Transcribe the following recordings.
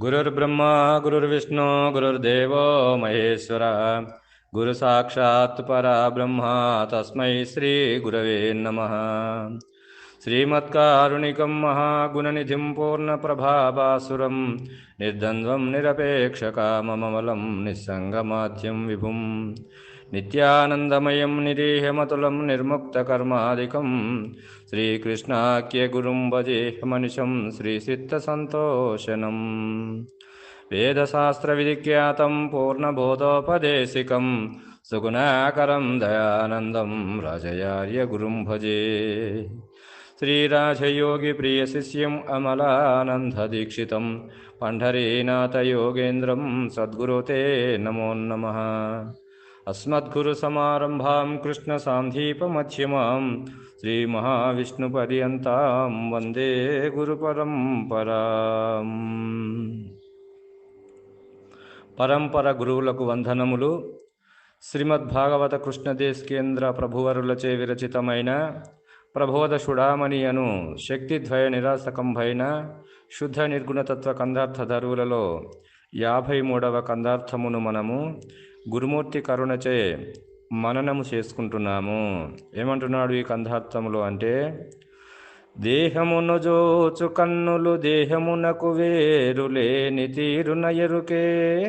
గురుర్బ్రహ్మ గురుర్విష్ణు గురుర్దేవో మహేశ్వర గురు సాక్షాత్ పరబ్రహ్మ తస్మై శ్రీ గురవే నమ శ్రీమత్కారుణికం మహాగుణనిధిం పూర్ణప్రభాభాసురం నిర్ద్వంద్వం నిరపేక్షకామమలం నిస్సంగమాధ్యం విభుం నిత్యానందమయం నిరీహమతులం నిర్ముక్తకర్మాదికం శ్రీకృష్ణాఖ్య గురుం భజేహమనిషం శ్రీసిద్ధసంతోషనం वेदशास्त्रविधिख्यातं पूर्णबोधोपदेशिकं सुगुणाकरं दयानन्दं राजयार्यगुरुं भजे श्रीराजयोगिप्रियशिष्यम् अमलानन्ददीक्षितं पण्ढरीनाथयोगेन्द्रं सद्गुरुते नमो नमः अस्मद्गुरुसमारम्भां कृष्णसान्धीपमध्यमां श्रीमहाविष्णुपर्यन्तां वन्दे గురుపరంపరాం పరంపర గురువులకు వందనములు శ్రీమద్భాగవత కృష్ణదేశ్ కేంద్ర ప్రభువరులచే విరచితమైన ప్రబోధ షుడామణి అను శక్తిద్వయ నిరాసకంభైన శుద్ధ నిర్గుణతత్వ కందార్థ ధరువులలో యాభై మూడవ కందార్థమును మనము గురుమూర్తి కరుణచే మననము చేసుకుంటున్నాము. ఏమంటున్నాడు ఈ కంధార్థములు అంటే దేహమును జోచు కన్నులు దేహమునకు వేరు లేని తీరున ఎరుకే.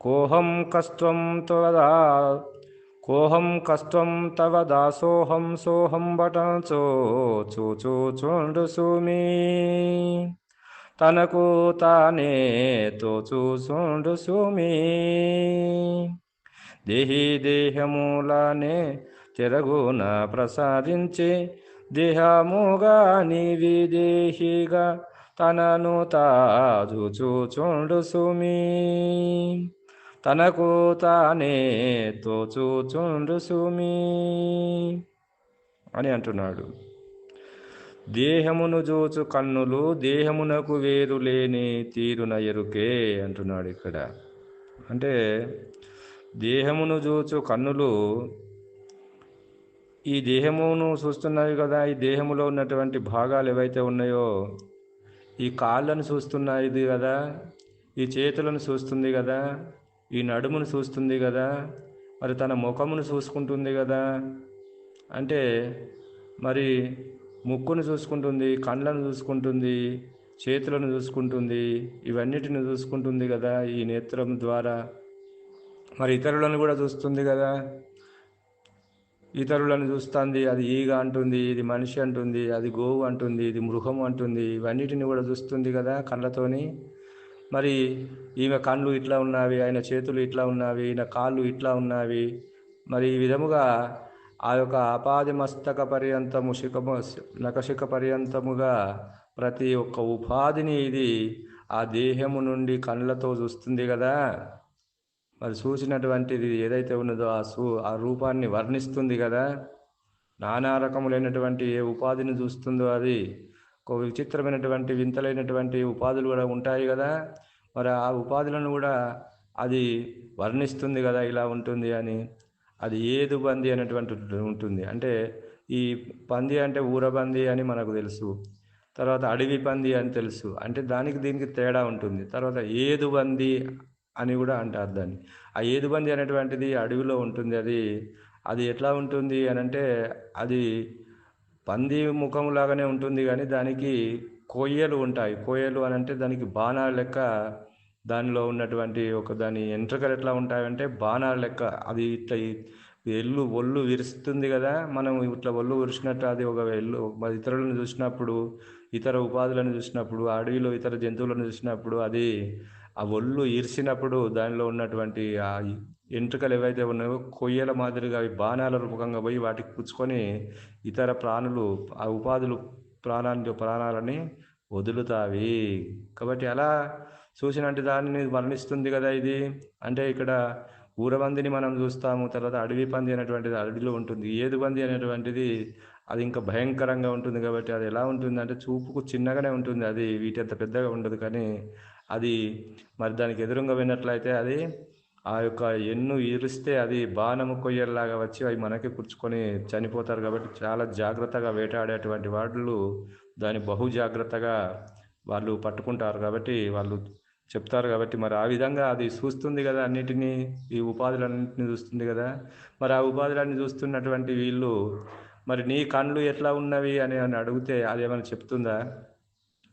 కోహం కష్టం తవదా కోహం కస్త్వం తవ దాసోహం సోహం బటచో చూచూ చూండు సుమీ. తనకు తానే తోచు చూండు సుమి. దేహి దేహములానే తిరగున ప్రసాదించి దేహముగా నివిదేహిగా తనను తాజు చూచుండు సుమీ. తనకు తానే తోచూచుండు సుమి అని అంటున్నాడు. దేహమును జూచు కన్నులు దేహమునకు వేరు లేని తీరున ఎరుకే అంటున్నాడు ఇక్కడ. అంటే దేహమును చూచు కన్నులు ఈ దేహమును చూస్తున్నాయి కదా ఈ దేహములో ఉన్నటువంటి భాగాలు ఏవైతే ఉన్నాయో ఈ కాళ్ళను చూస్తున్నాయి కదా ఈ చేతులను చూస్తుంది కదా ఈ నడుమును చూస్తుంది కదా మరి తన ముఖమును చూసుకుంటుంది కదా. అంటే మరి ముక్కును చూసుకుంటుంది కండ్లను చూసుకుంటుంది చేతులను చూసుకుంటుంది ఇవన్నిటిని చూసుకుంటుంది కదా ఈ నేత్రం ద్వారా. మరి ఇతరులను కూడా చూస్తుంది కదా. ఇతరులను చూస్తుంది అది ఈగ అంటుంది ఇది మనిషి అంటుంది అది గోవు అంటుంది ఇది మృగం అంటుంది ఇవన్నిటిని కూడా చూస్తుంది కదా కళ్ళతోని. మరి ఈమె కళ్ళు ఇట్లా ఉన్నవి ఆయన చేతులు ఇట్లా ఉన్నవి ఈయన కాళ్ళు ఇట్లా ఉన్నవి. మరి ఈ విధముగా ఆ యొక్క ఆపాది మస్తక పర్యంతము శిఖము నకశిఖ పర్యంతముగా ప్రతి ఒక్క ఉపాధిని ఇది ఆ దేహము నుండి కళ్ళతో చూస్తుంది కదా. మరి చూసినటువంటిది ఏదైతే ఉన్నదో ఆ సూ ఆ రూపాన్ని వర్ణిస్తుంది కదా. నానా రకములైనటువంటి ఏ ఉపాధిని చూస్తుందో అది. ఒక విచిత్రమైనటువంటి వింతలైనటువంటి ఉపాధులు కూడా ఉంటాయి కదా. మరి ఆ ఉపాధులను కూడా అది వర్ణిస్తుంది కదా ఇలా ఉంటుంది అని. అది ఏదు బంది అనేటువంటి ఉంటుంది. అంటే ఈ పంది అంటే ఊరబంది అని మనకు తెలుసు. తర్వాత అడవి పంది అని తెలుసు. అంటే దానికి దీనికి తేడా ఉంటుంది. తర్వాత ఏదు బంది అని కూడా అంటారు దాన్ని. ఆ ఏదుబంది అనేటువంటిది అడవిలో ఉంటుంది. అది అది ఎట్లా ఉంటుంది అని అంటే అది పంది ముఖం లాగానే ఉంటుంది. కానీ దానికి కొయ్యలు ఉంటాయి. కొయ్యలు అని అంటే దానికి బాణాలు లెక్క దానిలో ఉన్నటువంటి ఒక దాని ఎంట్రకలు ఎట్లా ఉంటాయంటే బాణాల లెక్క. అది ఇట్లా ఎల్లు ఒళ్ళు విరుస్తుంది కదా మనం ఇట్లా ఒళ్ళు విరిచినట్టు అది ఒక ఎల్లు. ఇతరులను చూసినప్పుడు ఇతర ఉపాధులను చూసినప్పుడు అడవిలో ఇతర జంతువులను చూసినప్పుడు అది ఆ ఒళ్ళు ఈర్చినప్పుడు దానిలో ఉన్నటువంటి ఆ ఎంట్రుకలు ఏవైతే ఉన్నాయో కొయ్యల మాదిరిగా అవి బాణాల రూపకంగా పోయి వాటికి పుచ్చుకొని ఇతర ప్రాణులు ఆ ఉపాధులు ప్రాణాన్ని ప్రాణాలని వదులుతావి. కాబట్టి అలా చూసినట్టు దానిని వర్ణిస్తుంది కదా ఇది. అంటే ఇక్కడ ఊరబందిని మనం చూస్తాము తర్వాత అడవి పంది అనేటువంటిది అడవిలో ఉంటుంది. ఏదు పంది అనేటువంటిది అది ఇంకా భయంకరంగా ఉంటుంది కాబట్టి అది ఎలా ఉంటుంది అంటే చూపుకు చిన్నగానే ఉంటుంది. అది వీటి అంత పెద్దగా ఉండదు కానీ అది మరి దానికి ఎదురుగా విన్నట్లయితే అది ఆ యొక్క ఎన్ను ఇరిస్తే అది బాణము కొయ్యల్లాగా వచ్చి అవి మనకి పుచ్చుకొని చనిపోతారు కాబట్టి చాలా జాగ్రత్తగా వేటాడేటువంటి వాళ్ళు దాన్ని బహు జాగ్రత్తగా వాళ్ళు పట్టుకుంటారు కాబట్టి వాళ్ళు చెప్తారు కాబట్టి మరి ఆ విధంగా అది చూస్తుంది కదా అన్నిటినీ ఈ ఉపాధులన్నింటినీ చూస్తుంది కదా. మరి ఆ ఉపాధులన్నీ చూస్తున్నటువంటి వీళ్ళు మరి నీ కళ్ళు ఎట్లా ఉన్నవి అని అని అడిగితే ఏమైనా చెప్తుందా?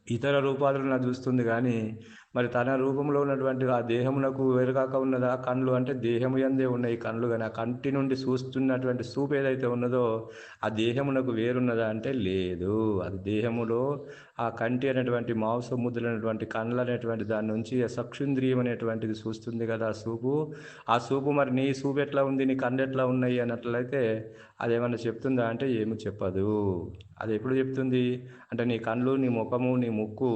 ఇతర రూపాధులను చూస్తుంది కానీ మరి తన రూపంలో ఉన్నటువంటి ఆ దేహమునకు వేరుగాక ఉన్నదా? కళ్ళు అంటే దేహము ఎందే ఉన్నాయి కళ్ళు కానీ ఆ కంటి నుండి చూస్తున్నటువంటి సూప్ ఏదైతే ఉన్నదో ఆ దేహమునకు వేరున్నదా అంటే లేదు. అది దేహములో ఆ కంటి అనేటువంటి మాంసం ముద్దులైనటువంటి కళ్ళు అనేటువంటి దాని నుంచి సక్షుంద్రియం అనేటువంటిది చూస్తుంది కదా ఆ సూపు ఆ సూపు మరి నీ సూపు ఎట్లా ఉంది? నీ కండ్ ఎట్లా ఉన్నాయి? అన్నట్లయితే అదేమన్నా చెప్తుందా అంటే ఏమి చెప్పదు. అది ఎప్పుడు చెప్తుంది? అంటే నీ కళ్ళు నీ ముఖము నీ ముక్కు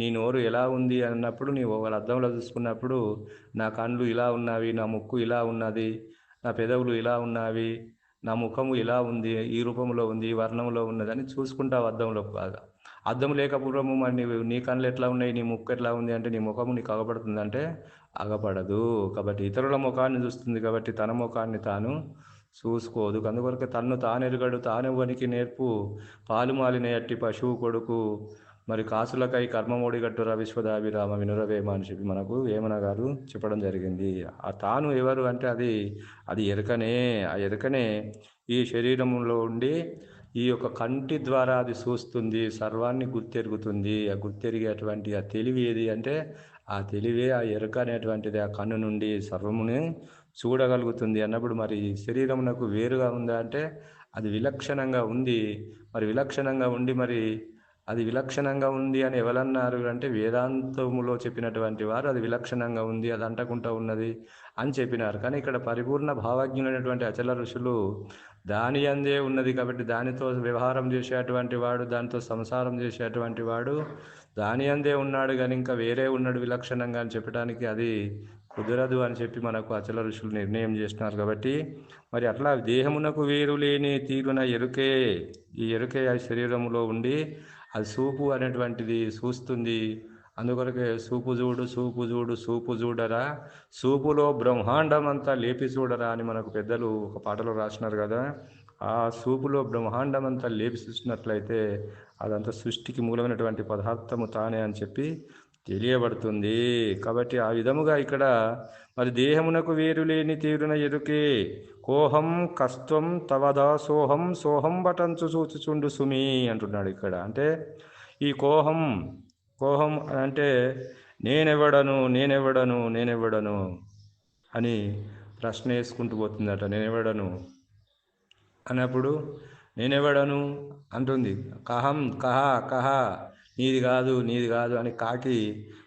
నీ నోరు ఎలా ఉంది అన్నప్పుడు నీ వాళ్ళ అద్దంలో చూసుకున్నప్పుడు నా కళ్ళు ఇలా ఉన్నవి నా ముక్కు ఇలా ఉన్నది నా పెదవులు ఇలా ఉన్నవి నా ముఖము ఇలా ఉంది ఈ రూపంలో ఉంది ఈ వర్ణంలో ఉన్నదని చూసుకుంటావు అద్దంలో బాగా. అద్దం లేకపోవడము మరి నీ నీ కళ్ళు ఎట్లా ఉన్నాయి నీ ముక్కు ఎట్లా ఉంది అంటే నీ ముఖము నీకు అగపడుతుంది అంటే అగపడదు. కాబట్టి ఇతరుల ముఖాన్ని చూస్తుంది కాబట్టి తన ముఖాన్ని తాను చూసుకోదు. అందుకొరకు తన్ను తానెరుగడు తానెవ్వనికి నేర్పు. పాలు మాలిన ఎట్టి పశువు కొడుకు మరి కాసులకై కర్మమోడి గట్టుర విశ్వదాభిరామ వినురవేమ అని చెప్పి మనకు వేమన గారు చెప్పడం జరిగింది. ఆ తాను ఎవరు అంటే అది అది ఎరుకనే ఆ ఎరుకనే ఈ శరీరంలో ఉండి ఈ యొక్క కంటి ద్వారా అది చూస్తుంది సర్వాన్ని గుర్తెరుగుతుంది. ఆ గుర్తెరిగేటువంటి ఆ తెలివి ఏది అంటే ఆ తెలివే ఆ ఎరుక అనేటువంటిది ఆ కన్ను నుండి సర్వముని చూడగలుగుతుంది అన్నప్పుడు మరి శరీరమునకు వేరుగా ఉందా అంటే అది విలక్షణంగా ఉంది. మరి విలక్షణంగా ఉండి మరి అది విలక్షణంగా ఉంది అని ఎవరన్నారు అంటే వేదాంతములో చెప్పినటువంటి వారు అది విలక్షణంగా ఉంది అది అంటకుండా ఉన్నది అని చెప్పినారు. కానీ ఇక్కడ పరిపూర్ణ భావజ్ఞులైనటువంటి అచల ఋషులు దాని అందే ఉన్నది కాబట్టి దానితో వ్యవహారం చేసేటువంటి వాడు దానితో సంసారం చేసేటువంటి వాడు దాని అందే ఉన్నాడు కానీ ఇంకా వేరే ఉన్నాడు విలక్షణంగా అని చెప్పడానికి అది కుదరదు అని చెప్పి మనకు అచల ఋషులు నిర్ణయం చేస్తున్నారు కాబట్టి మరి అట్లా దేహమునకు వేరు లేని తీరున ఎరుకే ఈ ఎరుకే ఆ శరీరంలో ఉండి అది సూపు అనేటువంటిది చూస్తుంది అందుకొరకే సూపు చూడు సూపు చూడు సూపు చూడరా. సూపులో బ్రహ్మాండం అంతా లేపి చూడరా అని మనకు పెద్దలు ఒక పాటలో రాసినారు కదా. ఆ సూపులో బ్రహ్మాండం అంతా లేపి చూసినట్లయితే అదంతా సృష్టికి మూలమైనటువంటి పదార్థము తానే అని చెప్పి తెలియబడుతుంది. కాబట్టి ఆ విధముగా ఇక్కడ మరి దేహమునకు వేరు లేని తీరున ఎరుకే కోహం కస్త్వం తవదా సోహం సోహం బటంచు సూచుచుండు సుమి అంటున్నాడు ఇక్కడ. అంటే ఈ కోహం కోహం అంటే నేనెవడను నేనెవడను నేనెవడను అని ప్రశ్న వేసుకుంటూ పోతుందట. నేనెవడను? అన్నప్పుడు నేనెవడను? అంటుంది. కహం కహ కహ. నీది కాదు నీది కాదు అని కాకి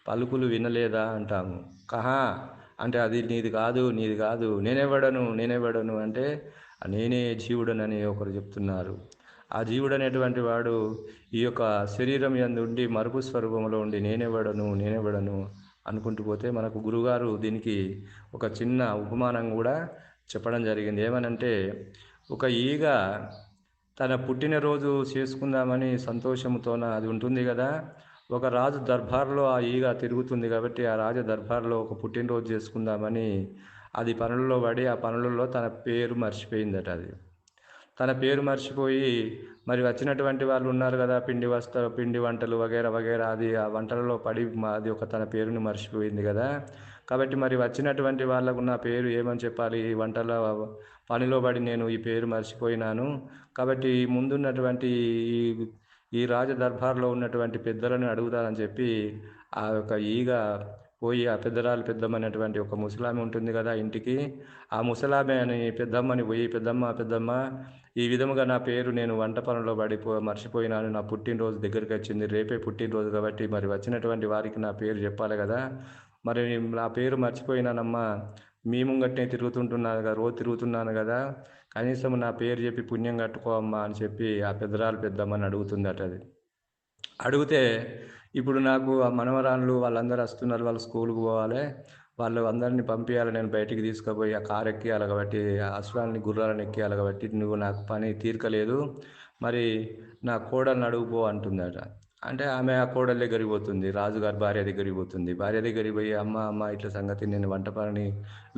పలుకులు వినలేదా అంటాము. కహా అంటే అది నీది కాదు నీది కాదు నేనెవడను నేనెవడను అంటే నేనే జీవుడనని ఒకరు చెప్తున్నారు. ఆ జీవుడు అనేటువంటి వాడు ఈ యొక్క శరీరం యందు ఉండి మరుపు స్వరూపంలో ఉండి నేనెవడను నేనెవడను అనుకుంటూ పోతే మనకు గురుగారు దీనికి ఒక చిన్న ఉపమానం కూడా చెప్పడం జరిగింది. ఏమనంటే ఒక ఈగ తన పుట్టినరోజు చేసుకుందామని సంతోషంతోన అది ఉంటుంది కదా. ఒక రాజు దర్బార్లో ఆ ఈగ తిరుగుతుంది కాబట్టి ఆ రాజు దర్బార్లో ఒక పుట్టినరోజు చేసుకుందామని అది పనులలో పడి ఆ పనులలో తన పేరు మర్చిపోయిందట అది. తన పేరు మర్చిపోయి మరి వచ్చినటువంటి వాళ్ళు ఉన్నారు కదా పిండి వస్త పిండి వంటలు వగేరా వగేరా అది ఆ వంటలలో పడి మా- అది ఒక తన పేరుని మర్చిపోయింది కదా. కాబట్టి మరి వచ్చినటువంటి వాళ్ళకు నా పేరు ఏమని చెప్పాలి? ఈ వంటల పనిలో పడి నేను ఈ పేరు మర్చిపోయినాను. కాబట్టి ముందున్నటువంటి ఈ ఈ రాజ దర్బార్లో ఉన్నటువంటి పెద్దలను అడుగుతానని చెప్పి ఆ యొక్క ఈగ పోయి ఆ పెద్దరాలు పెద్దమ్మ అనేటువంటి ఒక ముసలామె ఉంటుంది కదా ఇంటికి. ఆ ముసలామె అని పెద్దమ్మని పోయి పెద్దమ్మ పెద్దమ్మ ఈ విధముగా నా పేరు నేను వంట పనులో పడిపో మర్చిపోయినాను. నా పుట్టినరోజు దగ్గరికి వచ్చింది. రేపే పుట్టినరోజు కాబట్టి మరి వచ్చినటువంటి వారికి నా పేరు చెప్పాలి కదా. మరి నా పేరు మర్చిపోయినానమ్మా. మీ ముంగట్నే తిరుగుతుంటున్నాను కదా రోజు తిరుగుతున్నాను కదా కనీసం నా పేరు చెప్పి పుణ్యం కట్టుకో అమ్మా అని చెప్పి ఆ పెద్దరాలు పెద్దమ్మని అడుగుతుందట అది. అడిగితే ఇప్పుడు నాకు ఆ మనవరాళ్ళు వాళ్ళందరూ వస్తున్నారు వాళ్ళు స్కూల్కి పోవాలి వాళ్ళు అందరినీ పంపించాలి నేను బయటికి తీసుకుపోయి ఆ కారు ఎక్కియాలి కాబట్టి ఆ అశ్వాలని గుర్రాలను ఎక్కియాలి కాబట్టి నువ్వు నాకు పని తీర్కలేదు మరి నా కోడల్ని అడుగుపో అంటుందట. అంటే ఆమె ఆ కోడల దగ్గరికి పోతుంది రాజుగారి భార్య దగ్గరికి పోతుంది. భార్య దగ్గరికి పోయి అమ్మ అమ్మ ఇట్లా సంగతి నేను వంట పని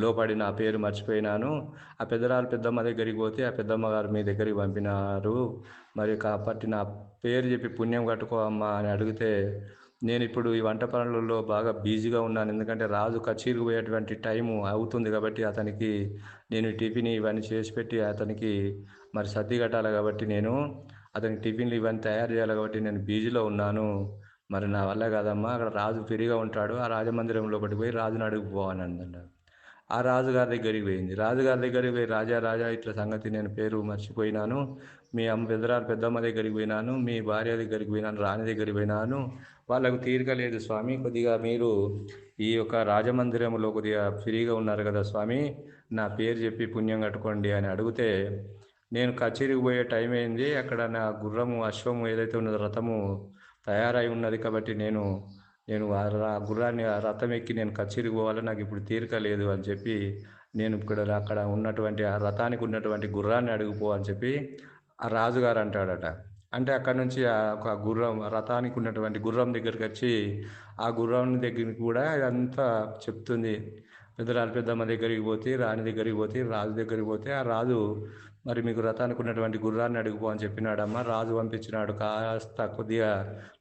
లోపడి నా పేరు మర్చిపోయినాను. ఆ పెద్దరాలు పెద్దమ్మ దగ్గరికి పోతే ఆ పెద్దమ్మ గారు మీ దగ్గరికి పంపినారు. మరి కాబట్టి నా పేరు చెప్పి పుణ్యం కట్టుకో అమ్మా అని అడిగితే నేను ఇప్పుడు ఈ వంట పనులలో బాగా బిజీగా ఉన్నాను. ఎందుకంటే రాజు కచేరికి పోయేటువంటి టైము అవుతుంది కాబట్టి అతనికి నేను టిఫిన్ ఇవన్నీ చేసి పెట్టి అతనికి మరి సర్ది కట్టాలి కాబట్టి నేను అతనికి టిఫిన్లు ఇవన్నీ తయారు చేయాలి కాబట్టి నేను బీజీలో ఉన్నాను. మరి నా వల్ల కాదమ్మా అక్కడ రాజు ఫ్రీగా ఉంటాడు ఆ రాజమందిరంలో ఒకటి పోయి రాజుని అడుగుపోవాలని అన్నాడు. ఆ రాజుగారి దగ్గరికి పోయింది. రాజుగారి దగ్గరికి పోయి రాజా రాజా ఇట్లా సంగతి నేను పేరు మర్చిపోయినాను. మీ అమ్మ పెద్దరాలు పెద్దమ్మ దగ్గరికి పోయినాను మీ భార్య దగ్గరికి పోయినాను రాణి దగ్గరికి పోయినాను. వాళ్ళకు తీరిక లేదు స్వామి కొద్దిగా మీరు ఈ యొక్క రాజమందిరంలో కొద్దిగా ఫ్రీగా ఉన్నారు కదా స్వామి నా పేరు చెప్పి పుణ్యం కట్టుకోండి అని అడిగితే నేను కచేరికి పోయే టైం అయింది. అక్కడ నా గుర్రము అశ్వము ఏదైతే ఉన్నదో రథము తయారై ఉన్నది కాబట్టి నేను నేను ఆ ర- గుర్రాన్ని ఆ రథం ఎక్కి నేను కచేరికి పోవాలి నాకు ఇప్పుడు తీరిక లేదు అని చెప్పి నేను ఇక్కడ అక్కడ ఉన్నటువంటి ఆ రథానికి ఉన్నటువంటి గుర్రాన్ని అడిగిపోవని అని చెప్పి ఆ రాజుగారు అంటాడట. అంటే అక్కడ నుంచి ఆ ఒక గుర్రం రథానికి ఉన్నటువంటి గుర్రం దగ్గరికి వచ్చి ఆ గుర్రం దగ్గరికి కూడా ఇదంతా చెప్తుంది. పెద్దరాలు పెద్దమ్మ దగ్గరికి పోతే రాణి దగ్గరికి పోతే రాజు దగ్గరికి పోతే ఆ రాజు మరి మీకు రథానికి ఉన్నటువంటి గుర్రాన్ని అడుగుపో అని చెప్పినాడమ్మ. రాజు పంపించినాడు. కాస్త కొద్దిగా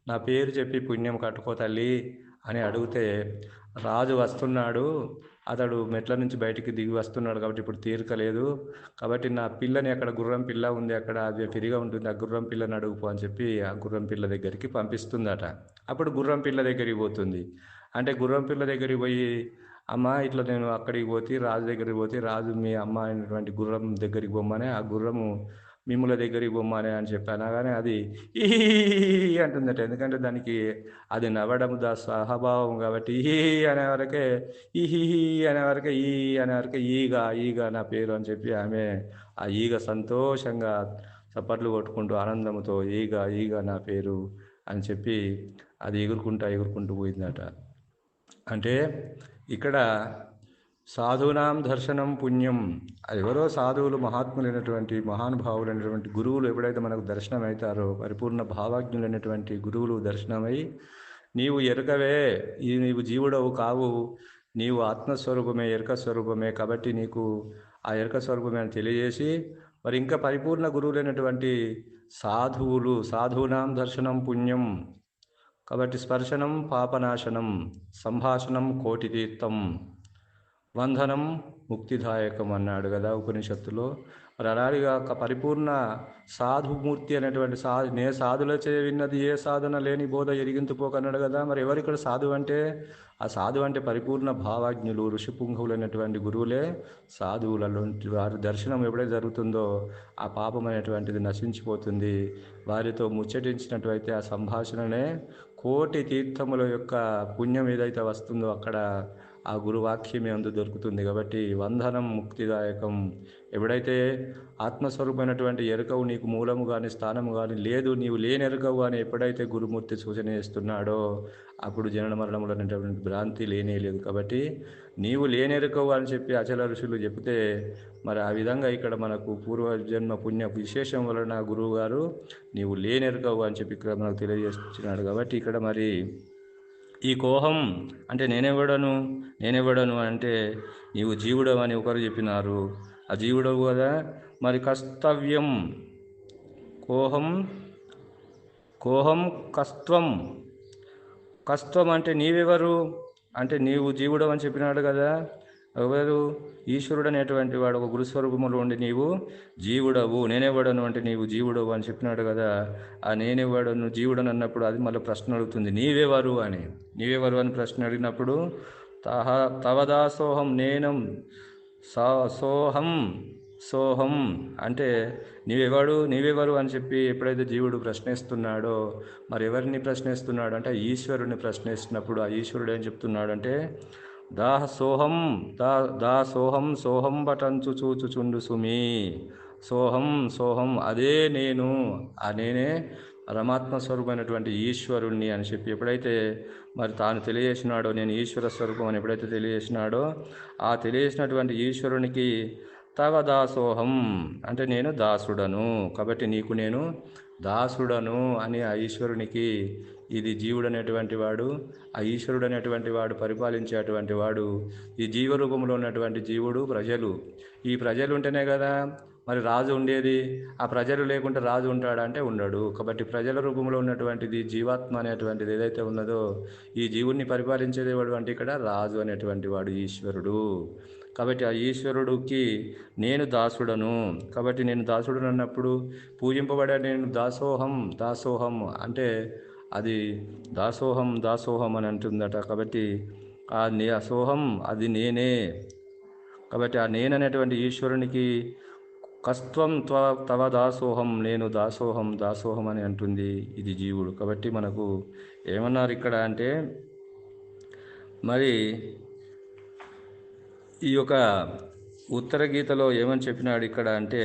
నా పేరు చెప్పి పుణ్యం కట్టుకో తల్లి అని అడిగితే రాజు వస్తున్నాడు. అతడు మెట్ల నుంచి బయటికి దిగి వస్తున్నాడు కాబట్టి ఇప్పుడు తీరిక లేదు కాబట్టి నా పిల్లని అక్కడ గుర్రం పిల్ల ఉంది అక్కడ అది ఫ్రీగా ఉంటుంది. ఆ గుర్రం పిల్లని అడుగుపో అని చెప్పి ఆ గుర్రం పిల్ల దగ్గరికి పంపిస్తుందట. అప్పుడు గుర్రం పిల్ల దగ్గరికి పోతుంది. అంటే గుర్రం పిల్ల దగ్గరికి పోయి అమ్మ ఇట్లా నేను అక్కడికి పోతే రాజు దగ్గరికి పోతే రాజు మీ అమ్మ అయినటువంటి గుర్రం దగ్గరికి బొమ్మనే ఆ గుర్రము మిమ్ముల దగ్గరికి బొమ్మనే అని చెప్పాను? అనగానే అది ఈ అంటుందట. ఎందుకంటే దానికి అది నవ్వడం దా సహభావం కాబట్టి ఈ అనే వరకే ఈ అనే వరకే ఈ అనే వరకే ఈగ ఈగ నా పేరు అని చెప్పి ఆమె ఆ ఈగ సంతోషంగా చప్పట్లు కొట్టుకుంటూ ఆనందంతో ఈగ ఈగ నా పేరు అని చెప్పి అది ఎగురుకుంటా ఎగురుకుంటూ పోయిందట. అంటే ఇక్కడ సాధునాం దర్శనం పుణ్యం. అది ఎవరో సాధువులు మహాత్ములైనటువంటి మహానుభావులైనటువంటి గురువులు ఎప్పుడైతే మనకు దర్శనం అవుతారో పరిపూర్ణ భావాజ్ఞులైనటువంటి గురువులు దర్శనమై నీవు ఎరుకవే ఈ నీవు జీవుడవు కావు నీవు ఆత్మస్వరూపమే ఎరక స్వరూపమే కాబట్టి నీకు ఆ ఎరక స్వరూపమే అని తెలియజేసి మరి ఇంకా పరిపూర్ణ గురువులైనటువంటి సాధువులు సాధువునాం దర్శనం పుణ్యం కాబట్టి స్పర్శనం పాపనాశనం సంభాషణం కోటి తీర్థం వందనం ముక్తిదాయకం అన్నాడు కదా ఉపనిషత్తులో. మరి అలాగే ఒక పరిపూర్ణ సాధుమూర్తి అనేటువంటి సా నే సాధులచే విన్నది ఏ సాధన లేని బోధ ఎరిగింతుపోకన్నాడు కదా. మరి ఎవరిక్కడ సాధు అంటే? ఆ సాధు అంటే పరిపూర్ణ భావాజ్ఞులు ఋషిపుంగవులైనటువంటి గురువులే. సాధువులలో వారి దర్శనం ఎప్పుడైతే జరుగుతుందో ఆ పాపం అనేటువంటిది నశించిపోతుంది. వారితో ముచ్చటించినట్లయితే ఆ సంభాషణనే కోటి తీర్థముల యొక్క పుణ్యం ఏదైతే వస్తుందో అక్కడ ఆ గురువాక్యమే అందు దొరుకుతుంది కాబట్టి వందనం ముక్తిదాయకం. ఎప్పుడైతే ఆత్మస్వరూపమైనటువంటి ఎరుకవు నీకు మూలము కానీ స్థానము కానీ లేదు నీవు లేని ఎరుకవు కానీ ఎప్పుడైతే గురుమూర్తి సూచన చేస్తున్నాడో అప్పుడు జనన మరణములు అనేటువంటి భ్రాంతి లేనే లేదు. కాబట్టి నీవు లేనెరుకవు అని చెప్పి అచల ఋషులు చెప్తే మరి ఆ విధంగా ఇక్కడ మనకు పూర్వజన్మ పుణ్య విశేషం వలన గురువు గారు నీవు లేనెరుకవు అని చెప్పి ఇక్కడ మనకు తెలియజేస్తున్నాడు కాబట్టి ఇక్కడ మరి ఈ కోహం అంటే నేనెవడను? నేనెవడను అంటే నీవు జీవుడవు అని ఒకరు చెప్పినారు. ఆ జీవుడవు కదా? మరి కస్తవ్యం కోహం కోహం కస్త్వం కస్త్వం అంటే నీవెవరు? అంటే నీవు జీవుడవని అని చెప్పినాడు కదా? ఎవరు? ఈశ్వరుడు అనేటువంటి వాడు ఒక గురుస్వరూపములు ఉండి నీవు జీవుడవు నేనేవాడను అంటే నీవు జీవుడవు అని చెప్పినాడు కదా. ఆ నేనేవాడను జీవుడని అన్నప్పుడు అది మళ్ళీ ప్రశ్న అడుగుతుంది. నీవేవారు అని. నీవేవారు అని ప్రశ్న అడిగినప్పుడు తహ తవదాసోహం నేనం సా సోహం సోహం అంటే నీవెవడు నీవెవరు అని చెప్పి ఎప్పుడైతే జీవుడు ప్రశ్నిస్తున్నాడో మరి ఎవరిని ప్రశ్నిస్తున్నాడు? అంటే ఈశ్వరుని ప్రశ్నిస్తున్నప్పుడు ఆ ఈశ్వరుడు ఏం చెప్తున్నాడు అంటే దాహ సోహం దా దా సోహం సోహం బటంచు చూచుచుండు సుమి. సోహం సోహం అదే నేను ఆ నేనే పరమాత్మ స్వరూపమైనటువంటి ఈశ్వరుణ్ణి అని చెప్పి ఎప్పుడైతే మరి తాను తెలియజేసినాడో నేను ఈశ్వర స్వరూపం అని ఎప్పుడైతే తెలియజేసినాడో ఆ తెలియజేసినటువంటి ఈశ్వరునికి తవ దాసోహం అంటే నేను దాసుడను. కాబట్టి నీకు నేను దాసుడను అని ఆ ఈశ్వరునికి ఇది జీవుడు అనేటువంటి వాడు ఆ ఈశ్వరుడు అనేటువంటి వాడు పరిపాలించేటువంటి వాడు ఈ జీవరూపంలో ఉన్నటువంటి జీవుడు ప్రజలు. ఈ ప్రజలు ఉంటేనే కదా మరి రాజు ఉండేది. ఆ ప్రజలు లేకుంటే రాజు ఉంటాడా అంటే ఉండడు. కాబట్టి ప్రజల రూపంలో ఉన్నటువంటిది జీవాత్మ అనేటువంటిది ఏదైతే ఉన్నదో ఈ జీవుణ్ణి పరిపాలించేది ఎవడు అంటే ఇక్కడ రాజు అనేటువంటి వాడు ఈశ్వరుడు. కాబట్టి ఆ ఈశ్వరుడికి నేను దాసుడను. కాబట్టి నేను దాసుడను అన్నప్పుడు పూజింపబడే నేను దాసోహం దాసోహం అంటే అది దాసోహం దాసోహం అని అంటుందట. కాబట్టి ఆ నే అసోహం అది నేనే. కాబట్టి ఆ నేననేటువంటి ఈశ్వరునికి కస్త్వం త్వ తవ దాసోహం నేను దాసోహం దాసోహం అని అంటుంది ఇది జీవుడు. కాబట్టి మనకు ఏమన్నారు ఇక్కడ అంటే మరి ఈ యొక్క ఉత్తర గీతలో ఏమని చెప్పినాడు ఇక్కడ అంటే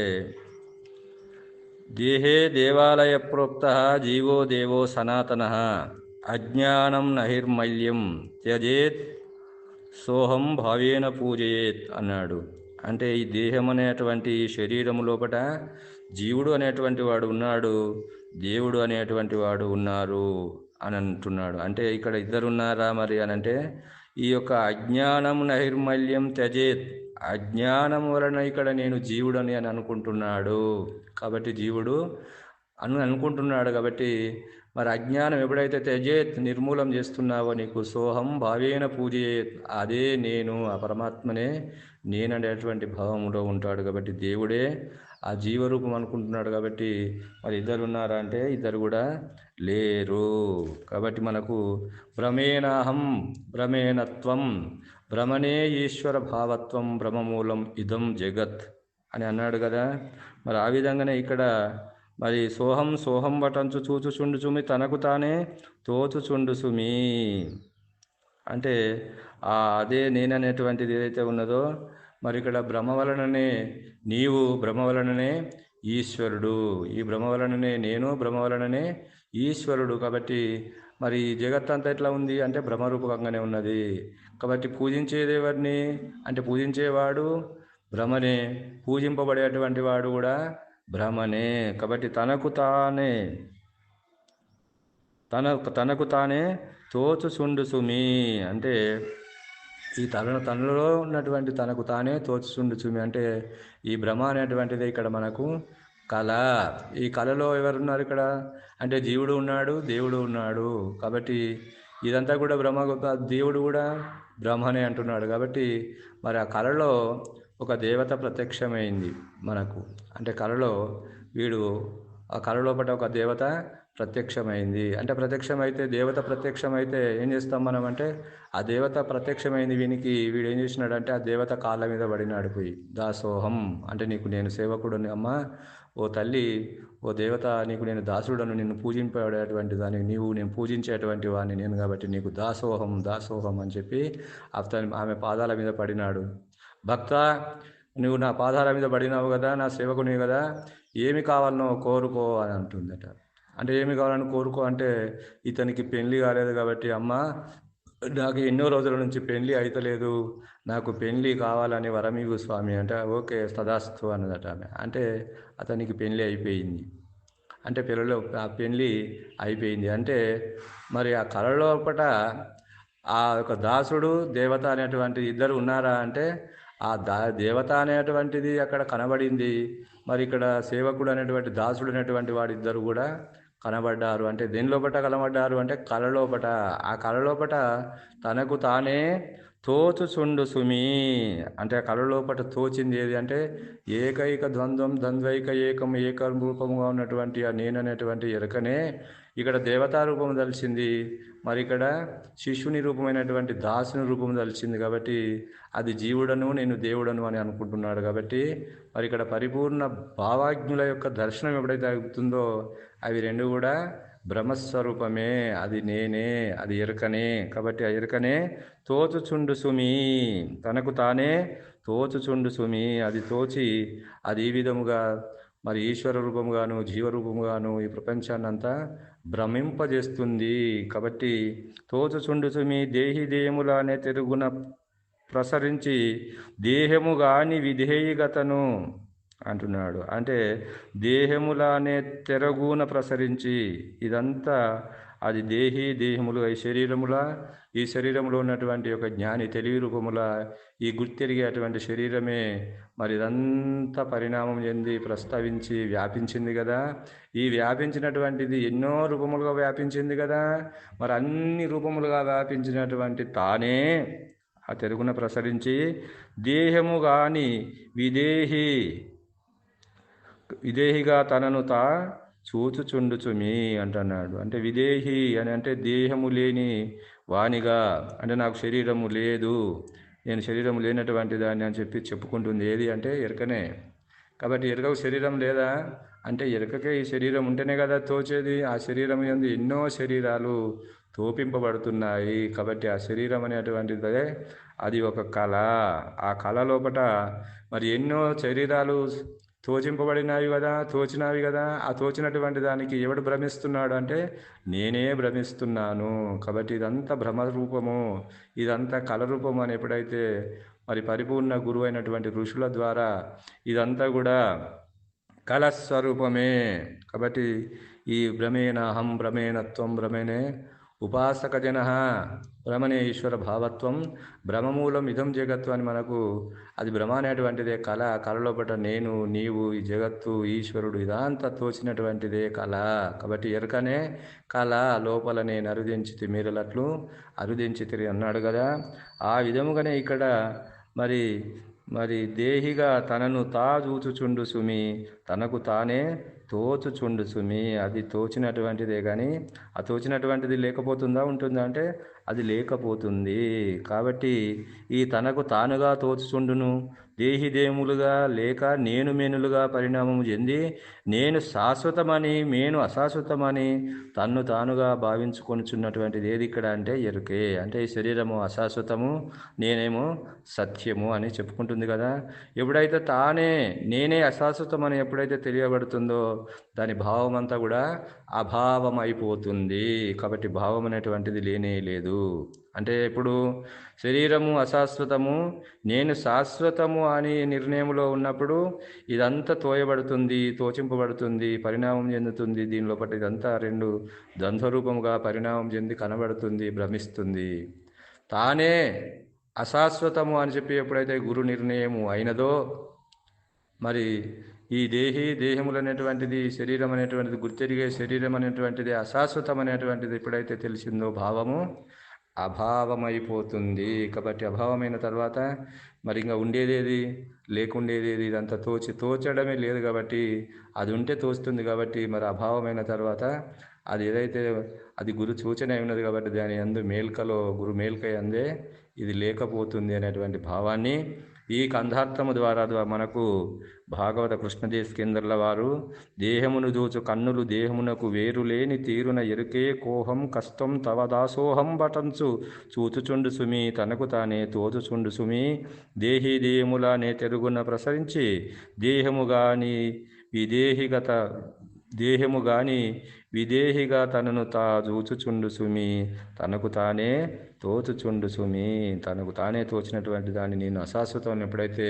దేహే దేవాలయ ప్రోక్త జీవో దేవో సనాతన అజ్ఞానం నహిర్మల్యం త్యజేత్ సోహం భావేన పూజయేత్ అన్నాడు. అంటే ఈ దేహం అనేటువంటి శరీరము లోపట జీవుడు అనేటువంటి వాడు ఉన్నాడు దేవుడు అనేటువంటి వాడు ఉన్నారు అని అంటున్నాడు. అంటే ఇక్కడ ఇద్దరు ఉన్నారా మరి అని అంటే ఈ యొక్క అజ్ఞానం నైర్మల్యం త్యజేత్. అజ్ఞానం వలన ఇక్కడ నేను జీవుడని అని అనుకుంటున్నాడు. కాబట్టి జీవుడు అని అనుకుంటున్నాడు కాబట్టి మరి అజ్ఞానం ఎప్పుడైతే త్యజేత్ నిర్మూలం చేస్తున్నావో నీకు సోహం భావేన పూజయేత్. అదే నేను ఆ పరమాత్మనే నేననేటువంటి భావంలో ఉంటాడు కాబట్టి దేవుడే ఆ జీవరూపం అనుకుంటున్నాడు కాబట్టి మరి ఇద్దరు ఉన్నారా అంటే ఇద్దరు కూడా లేరు. కాబట్టి మనకు భ్రమేణాహం భ్రమేణత్వం భ్రమనే ఈశ్వర భావత్వం భ్రమమూలం ఇదం జగత్ అని అన్నాడు కదా. మరి ఆ విధంగానే ఇక్కడ మరి సోహం సోహం వటంచు చూచుచుండు చుమి తనకు తానే తోచుచుండు సుమి అంటే ఆ అదే నేననేటువంటిది ఏదైతే ఉన్నదో మరి ఇక్కడ భ్రమ వలననే నీవు భ్రమ వలననే ఈశ్వరుడు. ఈ భ్రమ వలననే నేను భ్రమ వలననే ఈశ్వరుడు. కాబట్టి మరి జగత్ అంతా ఎట్లా ఉంది అంటే భ్రమరూపకంగానే ఉన్నది. కాబట్టి పూజించేది ఎవరిని అంటే పూజించేవాడు భ్రమనే పూజింపబడేటువంటి వాడు కూడా భ్రమనే కాబట్టి తనకు తానే తన తనకు తానే తోచుచుండు సుమి అంటే ఈ తనను తనలో ఉన్నటువంటి తనకు తానే తోచుచుండు సుమి అంటే ఈ భ్రమ అనేటువంటిది ఇక్కడ మనకు కళ. ఈ కళలో ఎవరున్నారు ఇక్కడ? అంటే జీవుడు ఉన్నాడు దేవుడు ఉన్నాడు. కాబట్టి ఇదంతా కూడా బ్రహ్మ దేవుడు కూడా బ్రహ్మనే అంటున్నాడు. కాబట్టి మరి ఆ కళలో ఒక దేవత ప్రత్యక్షమైంది మనకు. అంటే కళలో వీడు ఆ కళ లోపల ఒక దేవత ప్రత్యక్షమైంది. అంటే ప్రత్యక్షమైతే దేవత ప్రత్యక్షమైతే ఏం చేస్తాం మనం అంటే ఆ దేవత ప్రత్యక్షమైంది వీనికి వీడు ఏం చేసినాడంటే ఆ దేవత కాళ్ళ మీద పడినాడు పోయి. దాసోహం అంటే నీకు నేను సేవకుడుని అమ్మ ఓ తల్లి ఓ దేవత నీకు నేను దాసుడను నిన్ను పూజింపేటటువంటి దాన్ని నీవు నేను పూజించేటువంటి వాడిని నేను కాబట్టి నీకు దాసోహం దాసోహం అని చెప్పి అతను ఆమె పాదాల మీద పడినాడు. భక్త నువ్వు నా పాదాల మీద పడినావు కదా నా సేవకుని కదా ఏమి కావాలనో కోరుకో అని అంటుందట. అంటే ఏమి కావాలని కోరుకో అంటే ఇతనికి పెళ్ళి కాలేదు కాబట్టి అమ్మ నాకు ఎన్నో రోజుల నుంచి పెళ్ళి అయితలేదు నాకు పెళ్ళి కావాలని వరమీగు స్వామి అంటే ఓకే సదాస్తు అన్నదట ఆమె. అంటే అతనికి పెళ్ళి అయిపోయింది. అంటే పిల్లలు ఆ పెళ్ళి అయిపోయింది. అంటే మరి ఆ కళ లోపట ఆ యొక్క దాసుడు దేవత అనేటువంటి ఇద్దరు ఉన్నారా అంటే ఆ దా దేవత అనేటువంటిది అక్కడ కనబడింది. మరి ఇక్కడ సేవకుడు అనేటువంటి దాసుడు అనేటువంటి వాడిద్దరు కూడా కనబడ్డారు అంటే దేనిలోపట కనబడ్డారు అంటే కలలోపట ఆ కలలోపట తనకు తానే తోచుచుండు సుమి. అంటే ఆ తోచింది ఏది అంటే ఏకైక ద్వంద్వం ద్వంద్వైక ఏకం ఏక రూపముగా ఉన్నటువంటి ఆ నేను అనేటువంటి ఎరకనే ఇక్కడ దేవతా రూపం దలిచింది మరి ఇక్కడ శిష్యుని రూపమైనటువంటి దాసుని రూపం దలిచింది కాబట్టి అది జీవుడను నేను దేవుడను అని అనుకుంటున్నాడు కాబట్టి మరి ఇక్కడ పరిపూర్ణ భావాజ్ఞుల యొక్క దర్శనం ఎప్పుడైతే అవుతుందో అవి రెండు కూడా బ్రహ్మస్వరూపమే. అది నేనే అది ఎరుకనే. కాబట్టి ఆ ఎరుకనే తోచుచుండు సుమి. తనకు తానే తోచుచుండు సుమి. అది తోచి అది ఈ విధముగా మరి ఈశ్వర రూపముగాను జీవరూపముగాను ఈ ప్రపంచాన్ని అంతా భ్రమింపజేస్తుంది. కాబట్టి తోచుచుండు సుమి దేహి దేహములానే తిరుగున ప్రసరించి దేహము గాని విధేయగతను అంటున్నాడు. అంటే దేహములానే తెరగున ప్రసరించి ఇదంతా అది దేహి దేహములు ఈ శరీరముల ఈ శరీరంలో ఉన్నటువంటి ఒక జ్ఞాని తెలివి రూపముల ఈ గుర్తెరిగేటువంటి శరీరమే మరి ఇదంతా పరిణామం చెంది ప్రస్తావించి వ్యాపించింది కదా. ఈ వ్యాపించినటువంటిది ఎన్నో రూపములుగా వ్యాపించింది కదా. మరి అన్ని రూపములుగా వ్యాపించినటువంటి తానే ఆ తెలుగున ప్రసరించి దేహము కాని విదేహి విదేహిగా తనను తా చూచుచుండుచుమి అంటున్నాడు. అంటే విదేహి అని అంటే దేహము లేని వాణిగా అంటే నాకు శరీరము లేదు నేను శరీరం లేనటువంటి దాన్ని అని చెప్పి చెప్పుకుంటుంది. ఏది అంటే ఎరకనే. కాబట్టి ఎరకకు శరీరం లేదా? అంటే ఎరకకే ఈ శరీరం ఉంటేనే కదా తోచేది. ఆ శరీరం ఎందు ఎన్నో శరీరాలు తోపింపబడుతున్నాయి. కాబట్టి ఆ శరీరం అనేటువంటిదే అది ఒక కళ. ఆ కళ లోపట మరి ఎన్నో శరీరాలు తోచింపబడినవి కదా తోచినవి కదా. ఆ తోచినటువంటి దానికి ఎవడు భ్రమిస్తున్నాడు అంటే నేనే భ్రమిస్తున్నాను. కాబట్టి ఇదంతా భ్రమ రూపము ఇదంతా కలరూపము అని ఎప్పుడైతే మరి పరిపూర్ణ గురువు అయినటువంటి ఋషుల ద్వారా ఇదంతా కూడా కళస్వరూపమే కాబట్టి ఈ భ్రమేణ అహం భ్రమేణత్వం భ్రమేణే ఉపాసక జన భ్రమనే ఈశ్వర భావత్వం భ్రమమూలం ఇదం జగత్తు అని మనకు అది భ్రమ అనేటువంటిదే కళ కళలోపట నేను నీవు ఈ జగత్తు ఈశ్వరుడు ఇదంతా తోచినటువంటిదే కళ. కాబట్టి ఎరకనే కళ లోపల నేను అరుదించితి మీరలట్లు అరుదించితిరి అన్నాడు కదా. ఆ విధముగానే ఇక్కడ మరి మరి దేహిగా తనను తా చూచుచుండు సుమి తనకు తానే తోచుచుండు సుమి అది తోచినటువంటిదే కానీ ఆ తోచినటువంటిది లేకపోతుందా ఉంటుందా అంటే అది లేకపోతుంది. కాబట్టి ఈ తనకు తానుగా తోచుచుండును దేహిదేములుగా లేక నేను మేనులుగా పరిణామము చెంది నేను శాశ్వతమని నేను అశాశ్వతమని తన్ను తానుగా భావించుకొనిచున్నటువంటిది ఏది ఇక్కడ అంటే ఎరుకే. అంటే ఈ శరీరము అశాశ్వతము నేనేమో సత్యము అని చెప్పుకుంటుంది కదా. ఎప్పుడైతే తానే నేనే అశాశ్వతమని ఎప్పుడైతే తెలియబడుతుందో దాని భావం అంతా కూడా అభావం అయిపోతుంది కాబట్టి భావం అనేటువంటిది లేనే లేదు. అంటే ఇప్పుడు శరీరము అశాశ్వతము నేను శాశ్వతము అని నిర్ణయంలో ఉన్నప్పుడు ఇదంతా తోయబడుతుంది తోచింపబడుతుంది పరిణామం చెందుతుంది. దీని లోపల ఇదంతా రెండు ద్వంద్వరూపముగా పరిణామం చెంది కనబడుతుంది భ్రమిస్తుంది. తానే అశాశ్వతము అని చెప్పి ఎప్పుడైతే గురు నిర్ణయము అయినదో మరి ఈ దేహి దేహములు అనేటువంటిది శరీరం అనేటువంటిది గుర్తెరిగే శరీరం అనేటువంటిది అశాశ్వతం అనేటువంటిది ఎప్పుడైతే తెలిసిందో భావము అభావమైపోతుంది. కాబట్టి అభావమైన తర్వాత మరి ఇంకా ఉండేదేది? లేకుండేదేది? ఇదంతా తోచి తోచడమే లేదు కాబట్టి అది ఉంటే తోస్తుంది కాబట్టి మరి అభావమైన తర్వాత అది ఏదైతే అది గురు సూచన అయి ఉన్నది కాబట్టి దాని అందు మేల్కలో గురు మేల్క అందే ఇది లేకపోతుంది అనేటువంటి భావాన్ని ఈ కంధార్థము ద్వారా మనకు భాగవత కృష్ణదేశకేంద్రుల వారు దేహమును దూచు కన్నులు దేహమునకు వేరు లేని తీరున ఎరుకే కోహం కష్టం తవ దాసోహం బటంచు చూచుచుండు సుమి తనకు తానే తోచుచుండు సుమి దేహీ దేహములానే తెరుగున ప్రసరించి దేహముగాని విదేహిగత దేహము గాని విదేహిగా తనను తా చూచుచుండు సుమి తనకు తానే తోచుచుండు సుమి తనకు తానే తోచినటువంటి దాన్ని నేను అశాశ్వతం ఎప్పుడైతే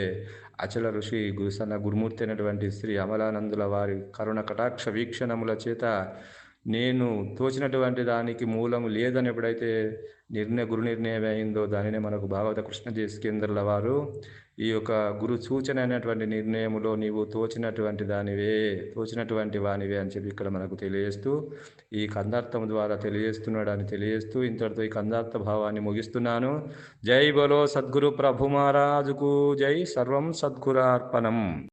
అచల ఋషి గురుసన్న గురుమూర్తి అయినటువంటి శ్రీ అమలానందుల వారి కరుణ కటాక్ష వీక్షణముల చేత నేను తోచినటువంటి దానికి మూలము లేదని ఎప్పుడైతే నిర్ణయ గురు నిర్ణయం అయిందో దానినే మనకు భాగవత కృష్ణ కేంద్రుల వారు ఈ యొక్క గురు సూచన అయినటువంటి నిర్ణయములో నీవు తోచినటువంటి దానివే తోచినటువంటి వానివే అని చెప్పి ఇక్కడ మనకు తెలియజేస్తూ ఈ కందార్థం ద్వారా తెలియజేస్తున్నాడు అని తెలియజేస్తూ ఇంతటితో ఈ కందార్థ భావాన్ని ముగిస్తున్నాను. జై బలో సద్గురు ప్రభు మహారాజుకు జై. సర్వం సద్గురార్పణం.